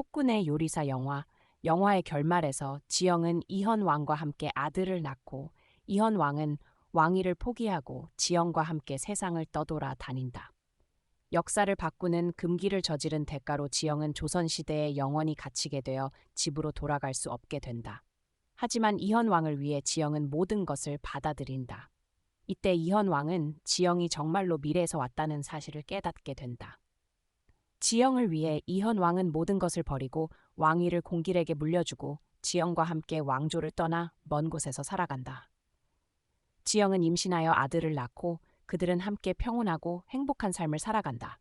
폭군의 요리사 영화, 영화의 결말에서 지영은 이현 왕과 함께 아들을 낳고 이현 왕은 왕위를 포기하고 지영과 함께 세상을 떠돌아 다닌다. 역사를 바꾸는 금기를 저지른 대가로 지영은 조선시대에 영원히 갇히게 되어 집으로 돌아갈 수 없게 된다. 하지만 이현 왕을 위해 지영은 모든 것을 받아들인다. 이때 이현 왕은 지영이 정말로 미래에서 왔다는 사실을 깨닫게 된다. 지영을 위해 이현 왕은 모든 것을 버리고 왕위를 공길에게 물려주고 지영과 함께 왕조를 떠나 먼 곳에서 살아간다. 지영은 임신하여 아들을 낳고 그들은 함께 평온하고 행복한 삶을 살아간다.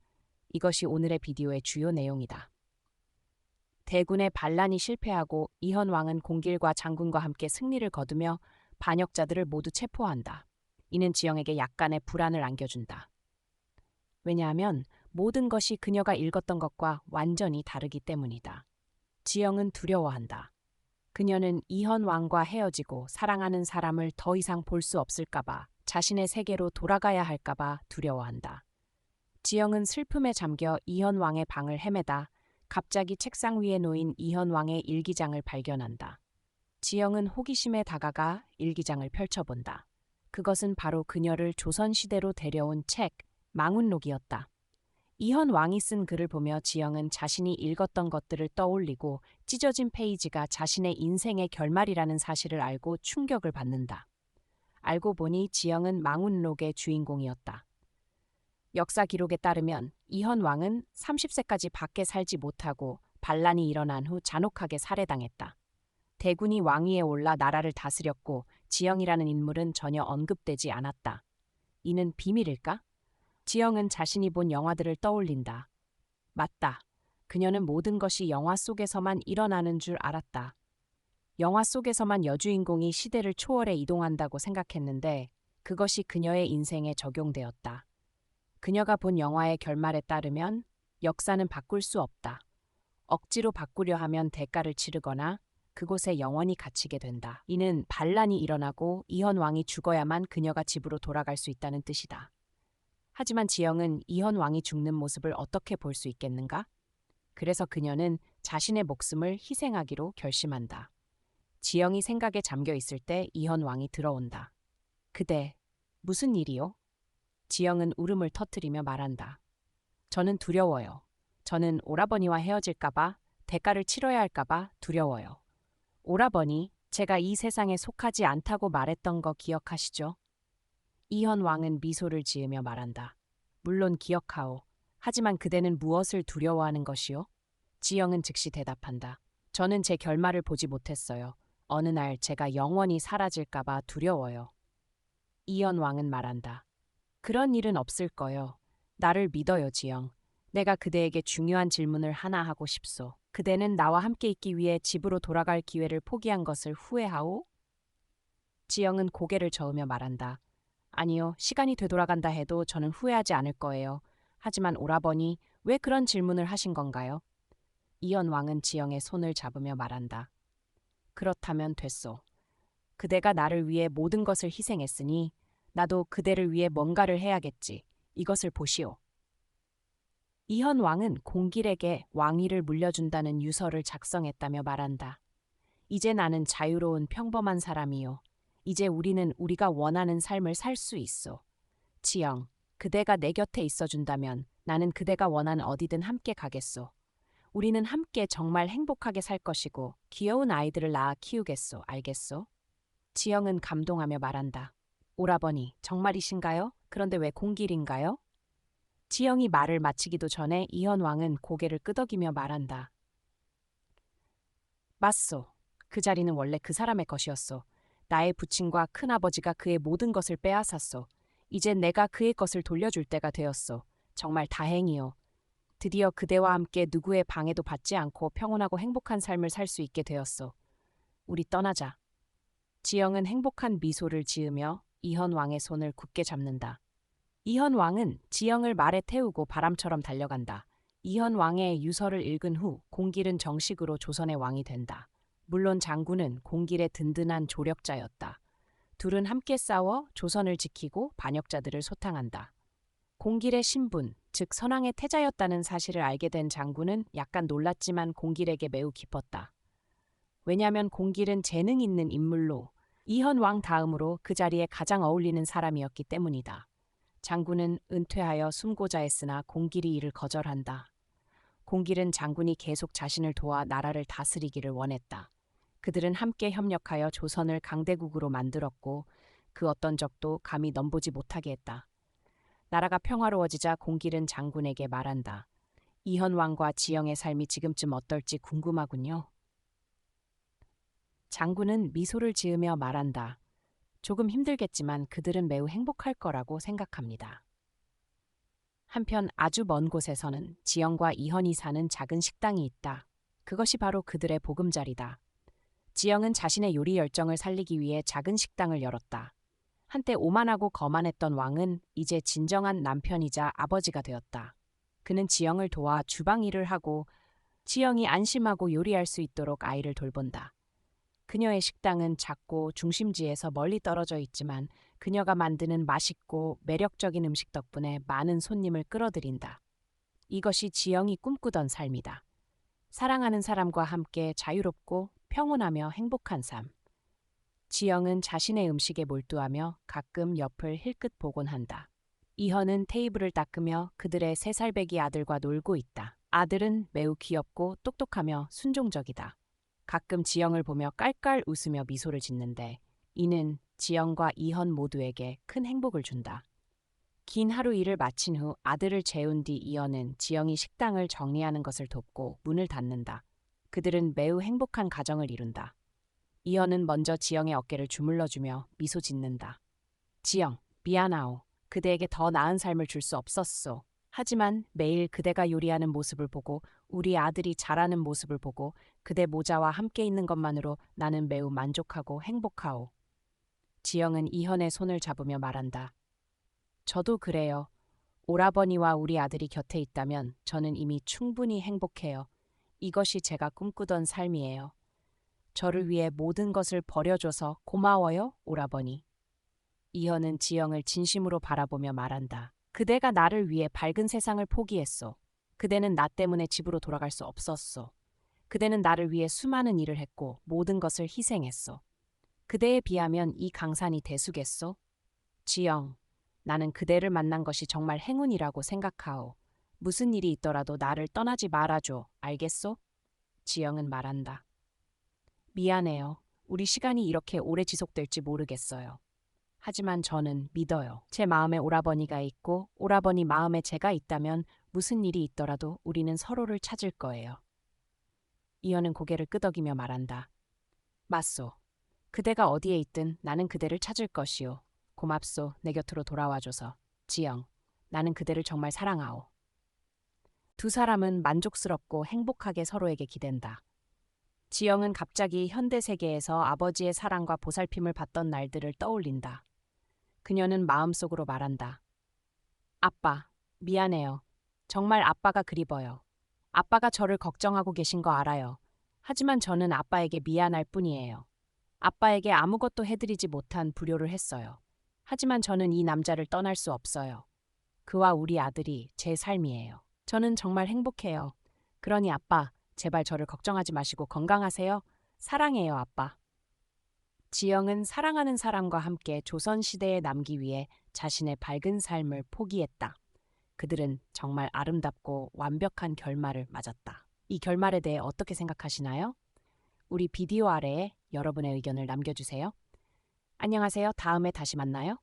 이것이 오늘의 비디오의 주요 내용이다. 대군의 반란이 실패하고 이현 왕은 공길과 장군과 함께 승리를 거두며 반역자들을 모두 체포한다. 이는 지영에게 약간의 불안을 안겨준다. 왜냐하면 모든 것이 그녀가 읽었던 것과 완전히 다르기 때문이다. 지영은 두려워한다. 그녀는 이현 왕과 헤어지고 사랑하는 사람을 더 이상 볼 수 없을까봐 자신의 세계로 돌아가야 할까봐 두려워한다. 지영은 슬픔에 잠겨 이현 왕의 방을 헤매다 갑자기 책상 위에 놓인 이현 왕의 일기장을 발견한다. 지영은 호기심에 다가가 일기장을 펼쳐본다. 그것은 바로 그녀를 조선시대로 데려온 책, 망운록이었다. 이현 왕이 쓴 글을 보며 지영은 자신이 읽었던 것들을 떠올리고 찢어진 페이지가 자신의 인생의 결말이라는 사실을 알고 충격을 받는다. 알고 보니 지영은 망운록의 주인공이었다. 역사 기록에 따르면 이현 왕은 30세까지 밖에 살지 못하고 반란이 일어난 후 잔혹하게 살해당했다. 대군이 왕위에 올라 나라를 다스렸고 지영이라는 인물은 전혀 언급되지 않았다. 이는 비밀일까? 지영은 자신이 본 영화들을 떠올린다. 맞다. 그녀는 모든 것이 영화 속에서만 일어나는 줄 알았다. 영화 속에서만 여주인공이 시대를 초월해 이동한다고 생각했는데 그것이 그녀의 인생에 적용되었다. 그녀가 본 영화의 결말에 따르면 역사는 바꿀 수 없다. 억지로 바꾸려 하면 대가를 치르거나 그곳에 영원히 갇히게 된다. 이는 반란이 일어나고 이현 왕이 죽어야만 그녀가 집으로 돌아갈 수 있다는 뜻이다. 하지만 지영은 이현 왕이 죽는 모습을 어떻게 볼 수 있겠는가? 그래서 그녀는 자신의 목숨을 희생하기로 결심한다. 지영이 생각에 잠겨 있을 때 이현 왕이 들어온다. 그대, 무슨 일이요? 지영은 울음을 터뜨리며 말한다. 저는 두려워요. 저는 오라버니와 헤어질까봐, 대가를 치러야 할까봐 두려워요. 오라버니, 제가 이 세상에 속하지 않다고 말했던 거 기억하시죠? 이현 왕은 미소를 지으며 말한다. 물론 기억하오. 하지만 그대는 무엇을 두려워하는 것이요? 지영은 즉시 대답한다. 저는 제 결말을 보지 못했어요. 어느 날 제가 영원히 사라질까봐 두려워요. 이현 왕은 말한다. 그런 일은 없을 거요. 나를 믿어요, 지영. 내가 그대에게 중요한 질문을 하나 하고 싶소. 그대는 나와 함께 있기 위해 집으로 돌아갈 기회를 포기한 것을 후회하오? 지영은 고개를 저으며 말한다. 아니요, 시간이 되돌아간다 해도 저는 후회하지 않을 거예요. 하지만 오라버니, 왜 그런 질문을 하신 건가요? 이연 왕은 지영의 손을 잡으며 말한다. 그렇다면 됐소. 그대가 나를 위해 모든 것을 희생했으니 나도 그대를 위해 뭔가를 해야겠지. 이것을 보시오. 이현 왕은 공길에게 왕위를 물려준다는 유서를 작성했다며 말한다. 이제 나는 자유로운 평범한 사람이요. 이제 우리는 우리가 원하는 삶을 살 수 있어. 지영, 그대가 내 곁에 있어준다면 나는 그대가 원하는 어디든 함께 가겠소. 우리는 함께 정말 행복하게 살 것이고 귀여운 아이들을 낳아 키우겠소. 알겠소? 지영은 감동하며 말한다. 오라버니, 정말이신가요? 그런데 왜 공길인가요? 지영이 말을 마치기도 전에 이현 왕은 고개를 끄덕이며 말한다. 맞소. 그 자리는 원래 그 사람의 것이었소. 나의 부친과 큰아버지가 그의 모든 것을 빼앗았소. 이젠 내가 그의 것을 돌려줄 때가 되었소. 정말 다행이요. 드디어 그대와 함께 누구의 방해도 받지 않고 평온하고 행복한 삶을 살 수 있게 되었소. 우리 떠나자. 지영은 행복한 미소를 지으며 이현 왕의 손을 굳게 잡는다. 이현 왕은 지영을 말에 태우고 바람처럼 달려간다. 이현 왕의 유서를 읽은 후 공길은 정식으로 조선의 왕이 된다. 물론 장군은 공길의 든든한 조력자였다. 둘은 함께 싸워 조선을 지키고 반역자들을 소탕한다. 공길의 신분, 즉 선왕의 태자였다는 사실을 알게 된 장군은 약간 놀랐지만 공길에게 매우 기뻤다. 왜냐하면 공길은 재능 있는 인물로 이현 왕 다음으로 그 자리에 가장 어울리는 사람이었기 때문이다. 장군은 은퇴하여 숨고자 했으나 공길이 이를 거절한다. 공길은 장군이 계속 자신을 도와 나라를 다스리기를 원했다. 그들은 함께 협력하여 조선을 강대국으로 만들었고 그 어떤 적도 감히 넘보지 못하게 했다. 나라가 평화로워지자 공길은 장군에게 말한다. 이현 왕과 지영의 삶이 지금쯤 어떨지 궁금하군요. 장군은 미소를 지으며 말한다. 조금 힘들겠지만 그들은 매우 행복할 거라고 생각합니다. 한편 아주 먼 곳에서는 지영과 이현이 사는 작은 식당이 있다. 그것이 바로 그들의 보금자리다. 지영은 자신의 요리 열정을 살리기 위해 작은 식당을 열었다. 한때 오만하고 거만했던 왕은 이제 진정한 남편이자 아버지가 되었다. 그는 지영을 도와 주방 일을 하고 지영이 안심하고 요리할 수 있도록 아이를 돌본다. 그녀의 식당은 작고 중심지에서 멀리 떨어져 있지만 그녀가 만드는 맛있고 매력적인 음식 덕분에 많은 손님을 끌어들인다. 이것이 지영이 꿈꾸던 삶이다. 사랑하는 사람과 함께 자유롭고 평온하며 행복한 삶. 지영은 자신의 음식에 몰두하며 가끔 옆을 힐끗 보곤 한다. 이현은 테이블을 닦으며 그들의 세 살배기 아들과 놀고 있다. 아들은 매우 귀엽고 똑똑하며 순종적이다. 가끔 지영을 보며 깔깔 웃으며 미소를 짓는데 이는 지영과 이현 모두에게 큰 행복을 준다. 긴 하루 일을 마친 후 아들을 재운 뒤 이현은 지영이 식당을 정리하는 것을 돕고 문을 닫는다. 그들은 매우 행복한 가정을 이룬다. 이현은 먼저 지영의 어깨를 주물러주며 미소 짓는다. 지영, 미안하오. 그대에게 더 나은 삶을 줄 수 없었소. 하지만 매일 그대가 요리하는 모습을 보고 우리 아들이 자라는 모습을 보고 그대 모자와 함께 있는 것만으로 나는 매우 만족하고 행복하오. 지영은 이현의 손을 잡으며 말한다. 저도 그래요. 오라버니와 우리 아들이 곁에 있다면 저는 이미 충분히 행복해요. 이것이 제가 꿈꾸던 삶이에요. 저를 위해 모든 것을 버려줘서 고마워요, 오라버니. 이현은 지영을 진심으로 바라보며 말한다. 그대가 나를 위해 밝은 세상을 포기했소. 그대는 나 때문에 집으로 돌아갈 수 없었소. 그대는 나를 위해 수많은 일을 했고 모든 것을 희생했소. 그대에 비하면 이 강산이 대수겠소? 지영, 나는 그대를 만난 것이 정말 행운이라고 생각하오. 무슨 일이 있더라도 나를 떠나지 말아줘. 알겠소? 지영은 말한다. 미안해요. 우리 시간이 이렇게 오래 지속될지 모르겠어요. 하지만 저는 믿어요. 제 마음에 오라버니가 있고 오라버니 마음에 제가 있다면 무슨 일이 있더라도 우리는 서로를 찾을 거예요. 이현은 고개를 끄덕이며 말한다. 맞소. 그대가 어디에 있든 나는 그대를 찾을 것이오. 고맙소. 내 곁으로 돌아와줘서. 지영, 나는 그대를 정말 사랑하오. 두 사람은 만족스럽고 행복하게 서로에게 기댄다. 지영은 갑자기 현대 세계에서 아버지의 사랑과 보살핌을 받던 날들을 떠올린다. 그녀는 마음속으로 말한다. 아빠, 미안해요. 정말 아빠가 그리워요. 아빠가 저를 걱정하고 계신 거 알아요. 하지만 저는 아빠에게 미안할 뿐이에요. 아빠에게 아무것도 해드리지 못한 불효를 했어요. 하지만 저는 이 남자를 떠날 수 없어요. 그와 우리 아들이 제 삶이에요. 저는 정말 행복해요. 그러니 아빠, 제발 저를 걱정하지 마시고 건강하세요. 사랑해요, 아빠. 지영은 사랑하는 사람과 함께 조선시대에 남기 위해 자신의 밝은 삶을 포기했다. 그들은 정말 아름답고 완벽한 결말을 맞았다. 이 결말에 대해 어떻게 생각하시나요? 우리 비디오 아래에 여러분의 의견을 남겨주세요. 안녕하세요. 다음에 다시 만나요.